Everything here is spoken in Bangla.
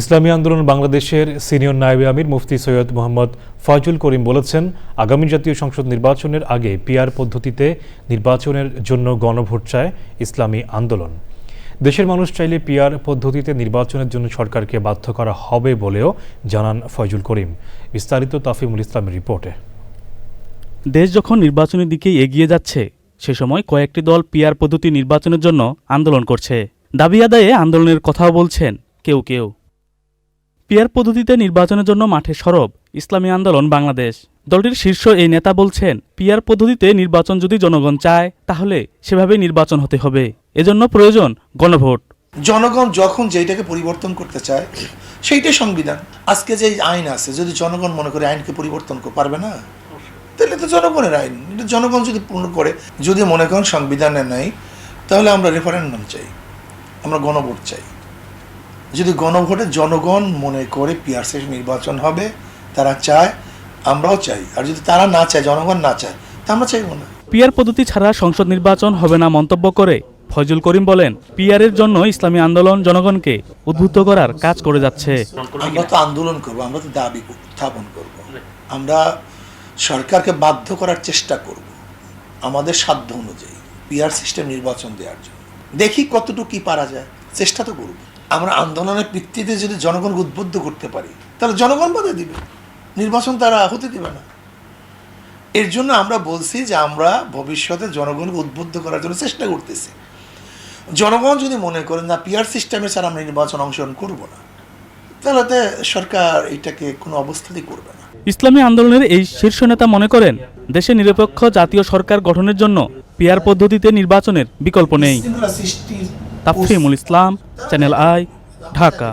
ইসলামী আন্দোলন বাংলাদেশের সিনিয়র নায়েবে আমির মুফতি সৈয়দ মোহাম্মদ ফয়জুল করিম বলেছেন, আগামী জাতীয় সংসদ নির্বাচনের আগে পিআর পদ্ধতিতে নির্বাচনের জন্য গণভোট চায় ইসলামী আন্দোলন। দেশের মানুষ চাইলে পিআর পদ্ধতিতে নির্বাচনের জন্য সরকারকে বাধ্য করা হবে বলেও জানান ফয়জুল করিম। বিস্তারিত তাফিমুল ইসলামের রিপোর্টে। দেশ যখন নির্বাচনের দিকে এগিয়ে যাচ্ছে, সে সময় কয়েকটি দল পিআর পদ্ধতি নির্বাচনের জন্য আন্দোলন করছে। দাবি আদায়ে আন্দোলনের কথাও বলছেন কেউ কেউ। পিআর পদ্ধতিতে নির্বাচনের জন্য মাঠে সরব। ইসলামী আন্দোলন, বাংলাদেশ। দলটির শীর্ষ এই নেতা বলছেন পিআর পদ্ধতিতে নির্বাচন যদি জনগণ চায়, তাহলে সেভাবেই নির্বাচন হতে হবে। এজন্য প্রয়োজন গণভোট। জনগণ যখন যেটাকে পরিবর্তন করতে চায় সেইটাই সংবিধান। আজকে যে আইন আছে, যদি জনগণ মনে করে আইনকে পরিবর্তন পারবে না? তাহলে তো জনগণের আইন। এটা জনগণ যদি পূর্ণ করে, যদি মনে করেন সংবিধানে নাই, তাহলে আমরা রেফারেন্ডাম চাই। আমরা গণভোট চাই। যদি গণভোটে জনগণ মনে করে পিআরসি নির্বাচন হবে তারা চায় আমরাও চাই। আর যদি তারা না চায় জনগণ না চায় তা আমরা চাইব না। পিআর পদ্ধতি ছাড়া সংসদ নির্বাচন হবে না মন্তব্য করে ফয়জুল করিম বলেন পিআরের জন্য ইসলামী আন্দোলন জনগণকে উদ্বুদ্ধ করার কাজ করে যাচ্ছে। আমরা তো আন্দোলন করব আমরা তো দাবি উত্থাপন করব। আমরা সরকারকে বাধ্য করার চেষ্টা করব আমাদের সাধ্য অনুযায়ী পিআর সিস্টেম নির্বাচন দেওয়ার জন্য। দেখি কতটুকু কি পারা যায় চেষ্টা তো করব। আমরা আন্দোলনের ভিত্তিতে যদি জনগণকে উদ্বুদ্ধ করতে পারি তাহলে জনগণ বাধা দিবে। নির্বাচন তারা হতে দিবে না। এর জন্য আমরা বলছি যে আমরা ভবিষ্যতে জনগণকে উদ্বুদ্ধ করার জন্য চেষ্টা করতেছি। জনগণ যদি মনে করেন না পিআর সিস্টেমে ছাড়া আমরা নির্বাচন অংশগ্রহণ করব না তাহলে তো সরকার এটাকে কোনো অবস্থাতেই করবে না। ইসলামী আন্দোলনের এই শীর্ষ নেতা মনে করেন দেশে নিরপেক্ষ জাতীয় সরকার গঠনের জন্য পিআর পদ্ধতিতে নির্বাচনের বিকল্প নেই। Tafimul Islam channel I Dhaka